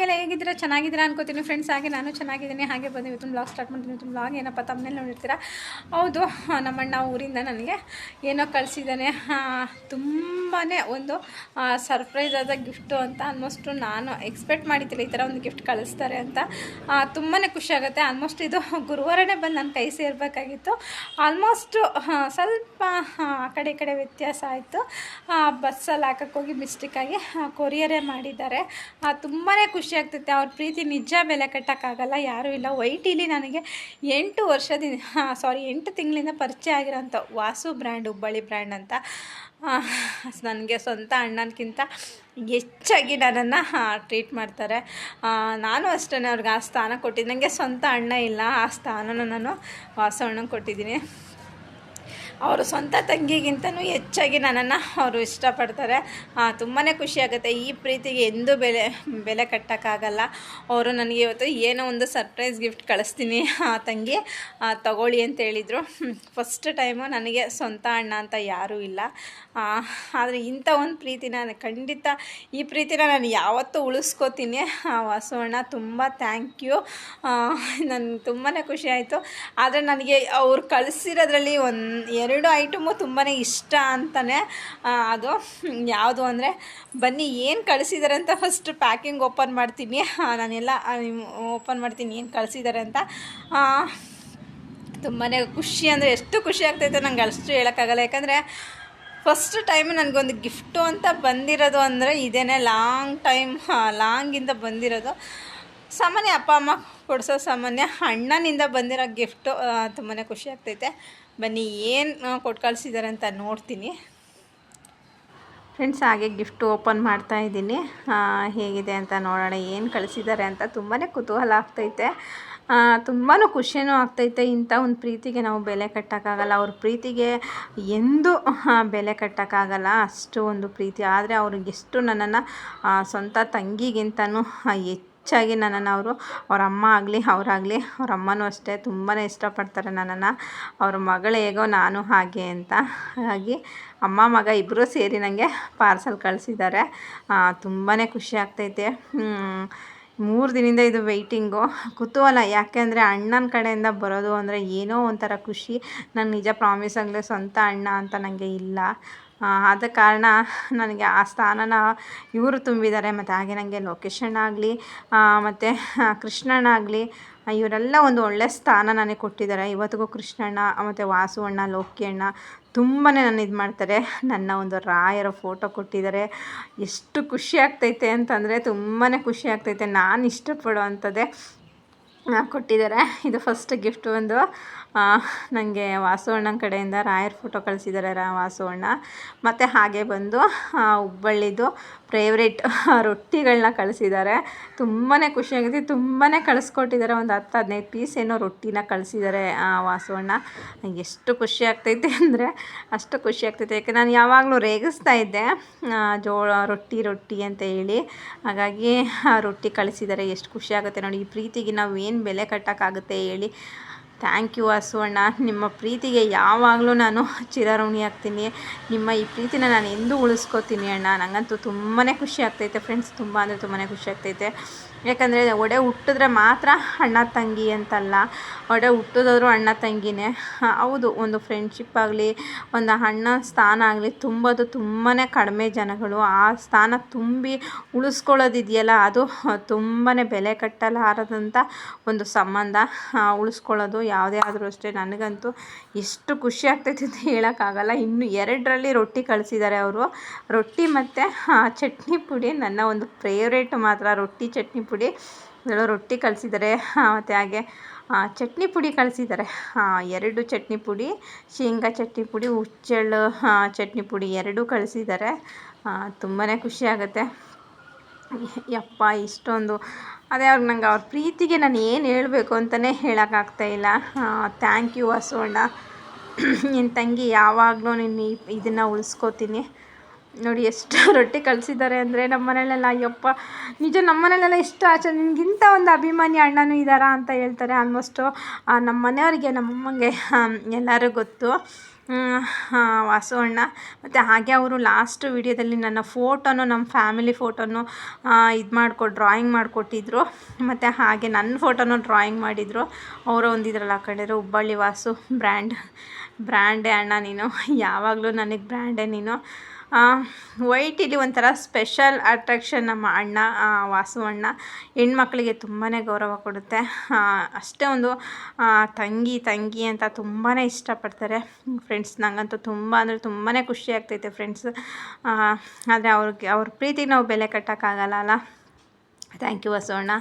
ಎಲ್ಲ ಹೇಗಿದ್ದೀರಾ? ಚೆನ್ನಾಗಿದ್ದೀರಾ ಅನ್ಕೋತೀನಿ ಫ್ರೆಂಡ್ಸ್ ಹಾಗೆ ನಾನು ಚೆನ್ನಾಗಿದ್ದೀನಿ. ಹಾಗೆ ಬಂದು ಇವತ್ತು ಬ್ಲಾಗ್ ಸ್ಟಾರ್ಟ್ ಮಾಡ್ತೀನಿ. ಇವತ್ತು ಬ್ಲಾಗ್ ಏನಪ್ಪ ತಮ್ಮನೇಲಿ ನೋಡಿರ್ತೀರಾ? ಹೌದು ನಮ್ಮಣ್ಣ ಊರಿಂದ ನನಗೆ ಏನೋ ಕಳಿಸಿದ್ದಾನೆ. ತುಂಬಾ ಒಂದು ಸರ್ಪ್ರೈಸ್ ಆದ ಗಿಫ್ಟು ಅಂತ ಆಲ್ಮೋಸ್ಟು ನಾನು ಎಕ್ಸ್ಪೆಕ್ಟ್ ಮಾಡಿದ್ದಿಲ್ಲ ಈ ಥರ ಒಂದು ಗಿಫ್ಟ್ ಕಳಿಸ್ತಾರೆ ಅಂತ. ತುಂಬಾ ಖುಷಿಯಾಗುತ್ತೆ ಆಲ್ಮೋಸ್ಟ್ ಇದು ಗುರುವಾರನೇ ಬಂದು ನನ್ನ ಕೈ ಸೇರಬೇಕಾಗಿತ್ತು. ಆಲ್ಮೋಸ್ಟು ಸ್ವಲ್ಪ, ಆ, ಕಡೆ ಈ ಕಡೆ ವ್ಯತ್ಯಾಸ ಆಯಿತು. ಬಸ್ಸಲ್ಲಿ ಹಾಕೋಕ್ಕೋಗಿ ಮಿಸ್ಟೇಕಾಗಿ ಕೊರಿಯರೇ ಮಾಡಿದ್ದಾರೆ. ತುಂಬಾ ಖುಷಿ ಆಗ್ತೈತೆ. ಅವ್ರ ಪ್ರೀತಿ ನಿಜ ಬೆಲೆ ಕಟ್ಟೋಕ್ಕಾಗಲ್ಲ, ಯಾರೂ ಇಲ್ಲ. ವೈಟಿಲಿ ನನಗೆ ಎಂಟು ವರ್ಷದಿಂದ ಸಾರಿ ಎಂಟು ತಿಂಗಳಿಂದ ಪರಿಚಯ ಆಗಿರೋಂಥ ವಾಸು ಬ್ರ್ಯಾಂಡ್ ಹುಬ್ಬಳ್ಳಿ ಬ್ರ್ಯಾಂಡ್ ಅಂತ. ನನಗೆ ಸ್ವಂತ ಅಣ್ಣನಕ್ಕಿಂತ ಹೆಚ್ಚಾಗಿ ನನ್ನನ್ನು ಟ್ರೀಟ್ ಮಾಡ್ತಾರೆ. ನಾನು ಅಷ್ಟೇ ಅವ್ರಿಗೆ ಆ ಸ್ಥಾನ ಕೊಟ್ಟಿದ್ದು ನನಗೆ ಸ್ವಂತ ಅಣ್ಣ ಇಲ್ಲ, ಆ ಸ್ಥಾನನ ನಾನು ವಾಸು ಅಣ್ಣಂಗೆ ಕೊಟ್ಟಿದ್ದೀನಿ. ಅವರು ಸ್ವಂತ ತಂಗಿಗಿಂತನೂ ಹೆಚ್ಚಾಗಿ ನನ್ನನ್ನು ಅವರು ಇಷ್ಟಪಡ್ತಾರೆ. ತುಂಬಾ ಖುಷಿಯಾಗುತ್ತೆ ಈ ಪ್ರೀತಿಗೆ ಎಂದೂ ಬೆಲೆ ಬೆಲೆ ಕಟ್ಟೋಕ್ಕಾಗಲ್ಲ. ಅವರು ನನಗೆ ಇವತ್ತು ಏನೋ ಒಂದು ಸರ್ಪ್ರೈಸ್ ಗಿಫ್ಟ್ ಕಳಿಸ್ತೀನಿ. ಆ, ತಂಗಿ ತಗೊಳ್ಳಿ ಅಂತ ಹೇಳಿದರು. ಫಸ್ಟ್ ಟೈಮು ನನಗೆ ಸ್ವಂತ ಅಣ್ಣ ಅಂತ ಯಾರೂ ಇಲ್ಲ. ಆದರೆ ಇಂಥ ಒಂದು ಪ್ರೀತಿನ ಖಂಡಿತ, ಈ ಪ್ರೀತಿನ ನಾನು ಯಾವತ್ತೂ ಉಳಿಸ್ಕೋತೀನಿ. ವಾಸು ಅಣ್ಣ ತುಂಬ ಥ್ಯಾಂಕ್ ಯು ನನಗೆ ತುಂಬಾ ಖುಷಿ ಆಯಿತು. ಆದರೆ ನನಗೆ ಅವ್ರು ಕಳಿಸಿರೋದ್ರಲ್ಲಿ ಒಂದು ಎರಡು ಐಟಮು ತುಂಬಾ ಇಷ್ಟ ಅಂತಲೇ ಅದು ಯಾವುದು ಅಂದರೆ, ಬನ್ನಿ, ಏನು ಕಳಿಸಿದ್ದಾರೆ ಅಂತ ಫಸ್ಟ್ ಪ್ಯಾಕಿಂಗ್ ಓಪನ್ ಮಾಡ್ತೀನಿ. ನಾನೆಲ್ಲ ಓಪನ್ ಮಾಡ್ತೀನಿ, ಏನು ಕಳಿಸಿದ್ದಾರೆ ಅಂತ. ತುಂಬಾ ಖುಷಿ ಅಂದರೆ ಎಷ್ಟು ಖುಷಿ ಆಗ್ತೈತೆ ನಂಗೆ ಅಷ್ಟು ಹೇಳೋಕ್ಕಾಗಲ್ಲ. ಯಾಕಂದರೆ ಫಸ್ಟ್ ಟೈಮ್ ನನಗೊಂದು ಗಿಫ್ಟು ಅಂತ ಬಂದಿರೋದು ಅಂದರೆ ಇದೇ ಲಾಂಗ್ ಟೈಮ್ ಲಾಂಗಿಂದ ಬಂದಿರೋದು. ಸಾಮಾನ್ಯ ಅಪ್ಪ, ಅಮ್ಮ ಕೊಡಿಸೋ ಸಾಮಾನ್ಯ ಅಣ್ಣನಿಂದ ಬಂದಿರೋ ಗಿಫ್ಟು ತುಂಬಾ ಖುಷಿ ಆಗ್ತೈತೆ. ಬನ್ನಿ, ಏನು ಕೊಟ್ಟು ಕಳಿಸಿದ್ದಾರೆ ಅಂತ ನೋಡ್ತೀನಿ. ಫ್ರೆಂಡ್ಸ್ ಹಾಗೆ ಗಿಫ್ಟ್ ಓಪನ್ ಮಾಡ್ತಾ ಇದ್ದೀನಿ. ಹೇಗಿದೆ ಅಂತ ನೋಡೋಣ, ಏನು ಕಳಿಸಿದ್ದಾರೆ ಅಂತ ತುಂಬಾ ಕುತೂಹಲ ಆಗ್ತೈತೆ. ತುಂಬಾ ಖುಷಿಯೂ ಆಗ್ತೈತೆ ಇಂಥ ಒಂದು ಪ್ರೀತಿಗೆ ನಾವು ಬೆಲೆ ಕಟ್ಟೋಕ್ಕಾಗಲ್ಲ. ಅವ್ರ ಪ್ರೀತಿಗೆ ಎಂದೂ ಬೆಲೆ ಕಟ್ಟೋಕ್ಕಾಗಲ್ಲ. ಅಷ್ಟು ಒಂದು ಪ್ರೀತಿ. ಆದರೆ ಅವ್ರಿಗೆ ಎಷ್ಟು ನನ್ನನ್ನು ಸ್ವಂತ ತಂಗಿಗಿಂತನೂ ಹೆಚ್ಚಾಗಿ ನನ್ನನ್ನು ಅವರು ಅವ್ರ ಅಮ್ಮ ಆಗಲಿ, ಅವರಾಗಲಿ, ಅವ್ರ ಅಮ್ಮನೂ ಅಷ್ಟೇ ತುಂಬಾ ಇಷ್ಟಪಡ್ತಾರೆ ನನ್ನನ್ನು. ಅವ್ರ ಮಗಳು ಹೇಗೋ ನಾನು ಹಾಗೆ ಅಂತ. ಹಾಗಾಗಿ ಅಮ್ಮ, ಮಗ ಇಬ್ಬರೂ ಸೇರಿ ನನಗೆ ಪಾರ್ಸಲ್ ಕಳಿಸಿದ್ದಾರೆ. ತುಂಬಾ ಖುಷಿ ಆಗ್ತೈತೆ. ಮೂರು ದಿನದಿಂದ ಇದು ವೆಯ್ಟಿಂಗು ಕುತೂಹಲ ಯಾಕೆಂದರೆ ಅಣ್ಣನ ಕಡೆಯಿಂದ ಬರೋದು ಅಂದರೆ ಏನೋ ಒಂಥರ ಖುಷಿ. ನಾನು ನಿಜ ಪ್ರಾಮಿಸ್ ಆಗಲಿ ಸ್ವಂತ ಅಣ್ಣ ಅಂತ ನನಗೆ ಇಲ್ಲ. ಆದ ಕಾರಣ ನನಗೆ ಆ ಸ್ಥಾನನ ಇವರು ತುಂಬಿದ್ದಾರೆ, ಮತ್ತು ಹಾಗೆ ನನಗೆ ಲೊಕೇಶನ್ ಆಗಲಿ ಮತ್ತು ಕೃಷ್ಣಣ್ಣ ಆಗಲಿ ಇವರೆಲ್ಲ ಒಂದು ಒಳ್ಳೆಯ ಸ್ಥಾನ ನನಗೆ ಕೊಟ್ಟಿದ್ದಾರೆ. ಇವತ್ತಿಗೂ ಕೃಷ್ಣಣ್ಣ ಮತ್ತು ವಾಸು ಅಣ್ಣ, ಲೋಕಿ ಅಣ್ಣ ತುಂಬಾ ನನ್ನ ಇದು ಮಾಡ್ತಾರೆ. ನನ್ನ ಒಂದು ರಾಯರ ಫೋಟೋ ಕೊಟ್ಟಿದ್ದಾರೆ. ಎಷ್ಟು ಖುಷಿ ಆಗ್ತೈತೆ ಅಂತಂದರೆ ತುಂಬಾ ಖುಷಿ ಆಗ್ತೈತೆ. ನಾನು ಇಷ್ಟಪಡೋ ಅಂಥದ್ದೇ ಕೊಟ್ಟಿದ್ದಾರೆ. ಇದು ಫಸ್ಟ್ ಗಿಫ್ಟ್ ಒಂದು. ನನಗೆ ವಾಸು ಅಣ್ಣನ ಕಡೆಯಿಂದ ರಾಯರ್ ಫೋಟೋ ಕಳಿಸಿದ್ದಾರೆ ರಾ ವಾಸು ಅಣ್ಣ ಮತ್ತು ಹಾಗೆ ಬಂದು ಹುಬ್ಬಳ್ಳಿದು ಫೇವ್ರೇಟ್ ರೊಟ್ಟಿಗಳನ್ನ ಕಳಿಸಿದ್ದಾರೆ ತುಂಬಾ ಖುಷಿಯಾಗಿದೆ. ತುಂಬಾ ಕಳಿಸ್ಕೊಟ್ಟಿದ್ದಾರೆ ಒಂದು ಹತ್ತು, ಹದಿನೈದು ಪೀಸ್ ಏನೋ ರೊಟ್ಟಿನ ಕಳಿಸಿದ್ದಾರೆ ವಾಸವಣ್ಣ. ನಂಗೆ ಎಷ್ಟು ಖುಷಿ ಆಗ್ತೈತೆ ಅಂದರೆ ಅಷ್ಟು ಖುಷಿ ಆಗ್ತೈತೆ. ಯಾಕೆ ನಾನು ಯಾವಾಗಲೂ ರೇಗಿಸ್ತಾ ಇದ್ದೆ. ಜೋಳ, ರೊಟ್ಟಿ ರೊಟ್ಟಿ ಅಂತ ಹೇಳಿ. ಹಾಗಾಗಿ ರೊಟ್ಟಿ ಕಳಿಸಿದ್ದಾರೆ ಎಷ್ಟು ಖುಷಿ ಆಗುತ್ತೆ ನೋಡಿ. ಈ ಪ್ರೀತಿಗೆ ನಾವು ಏನು ಬೆಲೆ ಕಟ್ಟೋಕ್ಕಾಗುತ್ತೆ ಹೇಳಿ. ಥ್ಯಾಂಕ್ ಯು ವಾಸು ನಿಮ್ಮ ಪ್ರೀತಿಗೆ ಯಾವಾಗಲೂ ನಾನು ಚಿರಋಣಿ ಆಗ್ತೀನಿ. ನಿಮ್ಮ ಈ ಪ್ರೀತಿನ ನಾನು ಎಂದೂ ಉಳಿಸ್ಕೋತೀನಿ ಅಣ್ಣ. ನನಗಂತೂ ತುಂಬಾ ಖುಷಿ ಆಗ್ತೈತೆ ಫ್ರೆಂಡ್ಸ್. ತುಂಬ ಅಂದರೆ ತುಂಬಾ ಖುಷಿ ಆಗ್ತೈತೆ. ಯಾಕಂದರೆ ಒಡೆ ಹುಟ್ಟಿದ್ರೆ ಮಾತ್ರ ಅಣ್ಣ ತಂಗಿ ಅಂತಲ್ಲ. ಒಡೆ ಹುಟ್ಟಿದವರು ಅಣ್ಣ ತಂಗಿನೇ. ಹೌದು, ಒಂದು ಫ್ರೆಂಡ್ಶಿಪ್ ಆಗಲಿ, ಒಂದು ಅಣ್ಣ ಸ್ಥಾನ ಆಗಲಿ ತುಂಬೋದು ತುಂಬಾ ಕಡಿಮೆ ಜನಗಳು. ಆ ಸ್ಥಾನ ತುಂಬಿ ಉಳಿಸ್ಕೊಳ್ಳೋದಿದೆಯಲ್ಲ, ಅದು ತುಂಬಾ ಬೆಲೆ ಕಟ್ಟಲಾರದಂಥ ಒಂದು ಸಂಬಂಧ ಉಳಿಸ್ಕೊಳ್ಳೋದು. ಯಾವುದೇ ಆದರೂ ಅಷ್ಟೇ ನನಗಂತೂ ಎಷ್ಟು ಖುಷಿ ಆಗ್ತೈತೆ ಅಂತ ಹೇಳೋಕ್ಕಾಗಲ್ಲ. ಇನ್ನು ಎರಡರಲ್ಲಿ ರೊಟ್ಟಿ ಕಳಿಸಿದ್ದಾರೆ ಅವರು. ರೊಟ್ಟಿ ಮತ್ತು ಚಟ್ನಿ ಪುಡಿ, ನನ್ನ ಒಂದು ಫೇವ್ರೇಟ್ ಮಾತ್ರ ರೊಟ್ಟಿ, ಚಟ್ನಿ ಪುಡಿ. ರೊಟ್ಟಿ ಕಳಿಸಿದ್ದಾರೆ ಮತ್ತು ಹಾಗೆ ಚಟ್ನಿ ಪುಡಿ ಕಳಿಸಿದ್ದಾರೆ ಎರಡು ಚಟ್ನಿ ಪುಡಿ, ಶೇಂಗಾ ಚಟ್ನಿ ಪುಡಿ ಹುಚ್ಚೆಳ್ಳು ಚಟ್ನಿ ಪುಡಿ ಎರಡೂ ಕಳಿಸಿದ್ದಾರೆ ತುಂಬಾ ಖುಷಿ ಆಗುತ್ತೆ. ಯಪ್ಪ, ಇಷ್ಟೊಂದು. ಅದೇ ಅವ್ರು ನಂಗೆ ಅವ್ರ ಪ್ರೀತಿಗೆ ನಾನು ಏನು ಹೇಳಬೇಕು ಅಂತಲೇ ಹೇಳೋಕ್ಕಾಗ್ತಾಯಿಲ್ಲ ಥ್ಯಾಂಕ್ ಯು ವಾಸು ಅಣ್ಣ ನಿನ್ನ ತಂಗಿ ಯಾವಾಗಲೂ ನಿನ್ನ ಇದನ್ನು ಉಳಿಸ್ಕೋತೀನಿ. ನೋಡಿ, ಎಷ್ಟು ರೊಟ್ಟಿ ಕಳಿಸಿದ್ದಾರೆ ಅಂದರೆ ನಮ್ಮ ಅಯ್ಯಪ್ಪ, ನಿಜ ನಮ್ಮ ಮನೇಲೆಲ್ಲ ಎಷ್ಟು ಆಚೆ, ನಿನಗಿಂತ ಒಂದು ಅಭಿಮಾನಿ ಅಣ್ಣನೂ ಇದ್ದಾರಾ ಅಂತ ಹೇಳ್ತಾರೆ ಆಲ್ಮೋಸ್ಟು. ನಮ್ಮ ಮನೆಯವ್ರಿಗೆ, ನಮ್ಮಮ್ಮಂಗೆ ಎಲ್ಲರೂ ಗೊತ್ತು. ವಾಸು ಅಣ್ಣ. ಮತ್ತು ಹಾಗೆ ಅವರು ಲಾಸ್ಟ್ ವಿಡಿಯೋದಲ್ಲಿ ನನ್ನ ಫೋಟೋನು ನಮ್ಮ ಫ್ಯಾಮಿಲಿ ಫೋಟೋನು ಇದು ಮಾಡ್ಕೊ ಡ್ರಾಯಿಂಗ್ ಮಾಡಿಕೊಟ್ಟಿದ್ರು. ಮತ್ತು ಹಾಗೆ ನನ್ನ ಫೋಟೋನು ಡ್ರಾಯಿಂಗ್ ಮಾಡಿದರು. ಅವರು ಒಂದಿದ್ರಲ್ಲ ಹಾಕೊಂಡಿದ್ರು ಹುಬ್ಬಳ್ಳಿ ವಾಸು ಬ್ರ್ಯಾಂಡ್ ಬ್ರ್ಯಾಂಡೇ ಅಣ್ಣ ನೀನು. ಯಾವಾಗಲೂ ನನಗೆ ಬ್ರ್ಯಾಂಡೇ ನೀನು. ವೈಟಿಲಿ ಒಂಥರ ಸ್ಪೆಷಲ್ ಅಟ್ರಾಕ್ಷನ್ ನಮ್ಮ ಅಣ್ಣ ವಾಸು ಅಣ್ಣ. ಹೆಣ್ಮಕ್ಳಿಗೆ ತುಂಬಾ ಗೌರವ ಕೊಡುತ್ತೆ. ಅಷ್ಟೇ ಒಂದು ತಂಗಿ ತಂಗಿ ಅಂತ ತುಂಬಾ ಇಷ್ಟಪಡ್ತಾರೆ. ಫ್ರೆಂಡ್ಸ್ ನನಗಂತೂ ತುಂಬ ಅಂದರೆ ತುಂಬಾ ಖುಷಿ ಆಗ್ತೈತೆ ಫ್ರೆಂಡ್ಸ್ ಆದರೆ ಅವ್ರಿಗೆ, ಅವ್ರ ಪ್ರೀತಿಗೆ ನಾವು ಬೆಲೆ ಕಟ್ಟೋಕ್ಕಾಗಲ್ಲ ಅಲ್ಲ? ಥ್ಯಾಂಕ್ ಯು ವಾಸು ಅಣ್ಣ.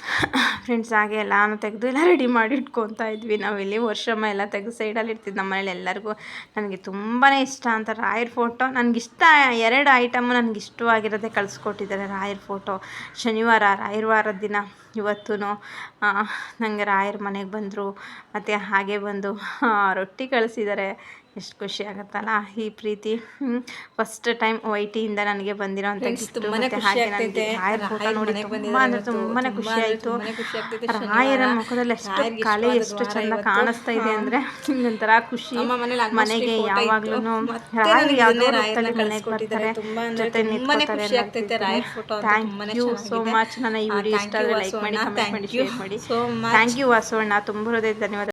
ಫ್ರೆಂಡ್ಸ್ ಹಾಗೆ ಎಲ್ಲಾನು ತೆಗೆದು ಎಲ್ಲ ರೆಡಿ ಮಾಡಿ ಇಟ್ಕೊತಾ ಇದ್ವಿ. ನಾವಿಲ್ಲಿ ವರ್ಷಮ್ಮ ಎಲ್ಲ ತೆಗೆದು ಸೈಡಲ್ಲಿ ಇರ್ತಿದ್ದು ನಮ್ಮ ಮನೇಲಿ ಎಲ್ಲರಿಗೂ. ನನಗೆ ತುಂಬಾ ಇಷ್ಟ ಅಂತ ರಾಯರ್ ಫೋಟೋ ನನಗಿಷ್ಟ ಎರಡು ಐಟಮು ನನಗೆ ಇಷ್ಟವಾಗಿರೋದೇ ಕಳಿಸ್ಕೊಟ್ಟಿದ್ದಾರೆ ರಾಯರ್ ಫೋಟೋ ಶನಿವಾರ ರಾಯರ ವಾರದ ದಿನ ಇವತ್ತೂ ನನಗೆ ರಾಯರ ಮನೆಗೆ ಬಂದರು. ಮತ್ತು ಹಾಗೆ ಬಂದು ರೊಟ್ಟಿ ಕಳಿಸಿದ್ದಾರೆ. ಎಷ್ಟು ಖುಷಿ ಆಗುತ್ತಲ್ಲ ಈ ಪ್ರೀತಿ. ಫಸ್ಟ್ ಟೈಮ್ ವೈಟಿಯಿಂದ ನನಗೆ ಬಂದಿರೋ ಅಂತ ತುಂಬಾನೇ ಖುಷಿ ಆಯಿತು. ರಾಯರ ಮುಖದಲ್ಲಿ ಎಷ್ಟು ಕಲೆ ಎಷ್ಟು ಚಂದ ಕಾಣಿಸ್ತಾ ಇದೆ ಅಂದ್ರೆ ಒಂಥರ ಖುಷಿ. ಮನೆಗೆ ಯಾವಾಗ್ಲೂ. ರಾಯರು ಯಾವುದೋ ಮನೆಗೆ ಬರ್ತಾರೆ. ಜೊತೆ ಥ್ಯಾಂಕ್ ಯು ಸೋ ಮಚ್ ನನ್ನ ಈ ವಿಡಿಯೋ ಇಷ್ಟ ಲೈಕ್ ಮಾಡಿ ಕಮೆಂಟ್ ಮಾಡಿ ಶೇರ್ ಮಾಡಿ. ಥ್ಯಾಂಕ್ ಯು ವಾಸು ಅಣ್ಣ. ತುಂಬ ಹೃದಯ ಧನ್ಯವಾದ.